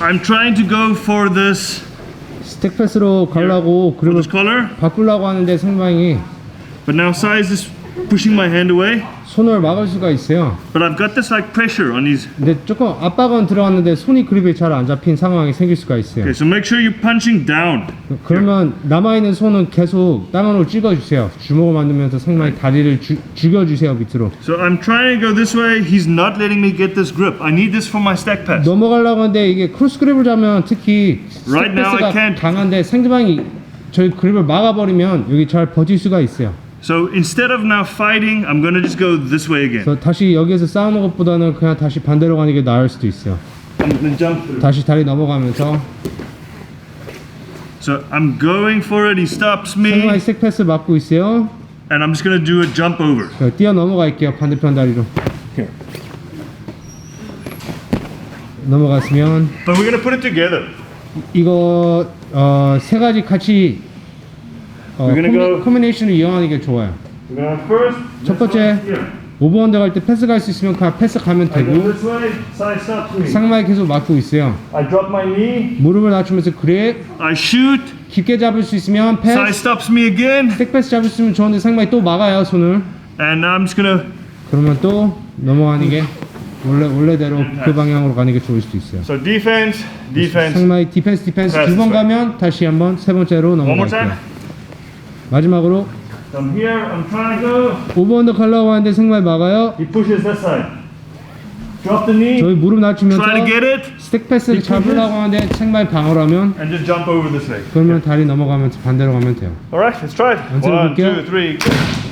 I'm trying to go for this. 스택 패스로 가려고 For 그립을 this color, 바꾸려고 하는데 상대방이 but now size is pushing my hand away. 손을 막을 수가 있어요. But I've got this like pressure on these. 근데 조금 압박은 들어갔는데 손이 그립이 잘 안 잡힌 상황이 생길 수가 있어요. Okay, so make sure you're punching down. 그러면 남아 있는 손은 계속 땅으로 찍어 주세요. 주먹을 만들면서 상대방의 다리를 주, 죽여 주세요 밑으로. So I'm trying to go this way. He's not letting me get this grip. I need this for my stack pass. 넘어가려고 하는데 이게 크로스 그립을 잡으면 특히 Right now I can't. 강한데 상대방이 저희 그립을 막아버리면 여기 잘 버틸 수가 있어요. So instead of now fighting, I'm gonna just go this way again. 그래서 다시 여기에서 싸우는 것보다는 그냥 다시 반대로 가는 게 나을 수도 있어요. I'm gonna jump through. 다시 다리 넘어가면서 So I'm going for it. He stops 상대방이 me, 스택 패스 막고 있어요. and I'm just gonna do a jump over. 그래서 뛰어 넘어갈게요 반대편 다리로. Here. 넘어갔으면 But we're gonna put it together. 이거 어, 세 가지 같이 어, We're gonna go- 코미네이션을 이용하는 게 좋아요. We're gonna first. 첫 번째 Here. 오버핸드 갈때 패스 갈 수 있으면 그냥 패스 가면 I go 되고 this way. Side stops me. 상마에 계속 막고 있어요. I drop my knee. 무릎을 낮추면서 그립 I shoot. 깊게 잡을 수 있으면 Side 패스 stops me again, 스택 패스 잡을 수 있으면 좋은데 상마이 또 막아요 손을. and I'm just gonna. 그러면 또 넘어가는 게 원래 원래대로 그 방향으로 가는 게 좋을 수도 있어요. So defense, defense. 상마이 디펜스 디펜스 패스, 두번 패스. 가면 다시 한번 세 번째로 One more 넘어갈게요. 마지막으로 From here, I'm trying to go. 오버핸드 가려고 하는데 상마이 막아요. He pushes this side. Drop the knee. 저희 무릎 낮추면서 Try to get it, 스택 패스를 잡으려고 하는데 상마이 방어를 하면 and just jump over this way. 그러면 다리 넘어가면서 반대로 가면 돼요. All right, let's try it. 연습해 One, 볼게요. two, three. go.